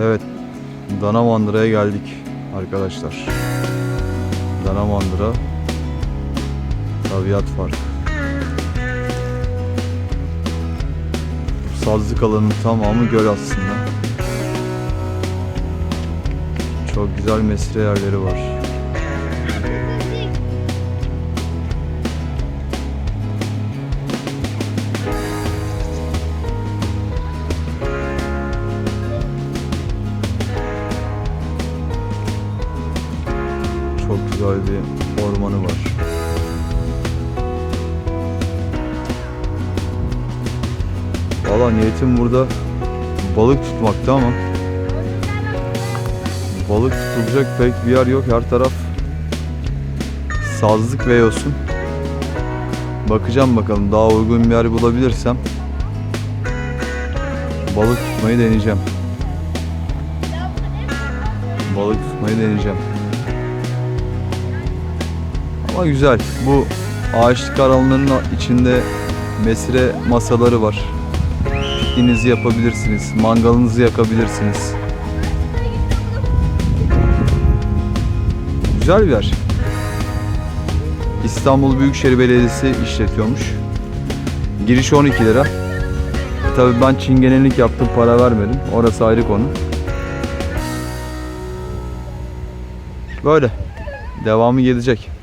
Evet. Danamandıra'ya geldik arkadaşlar. Danamandıra Tabiat Park. Sazlık alanının tamamı göl aslında. Çok güzel mesire yerleri var. Çok güzel bir ormanı var. Valla niyetim burada balık tutmakta ama balık tutulacak pek bir yer yok. Her taraf sazlık ve yosun. Bakacağım bakalım daha uygun bir yer bulabilirsem balık tutmayı deneyeceğim. Balık tutmayı deneyeceğim. Ama güzel. Bu ağaçlık alanlarının içinde mesire masaları var. Pikniğinizi yapabilirsiniz. Mangalınızı yakabilirsiniz. Güzel bir yer. İstanbul Büyükşehir Belediyesi işletiyormuş. Giriş 12 lira. E tabii ben çingenelik yaptım para vermedim. Orası ayrı konu. Böyle. Devamı gelecek.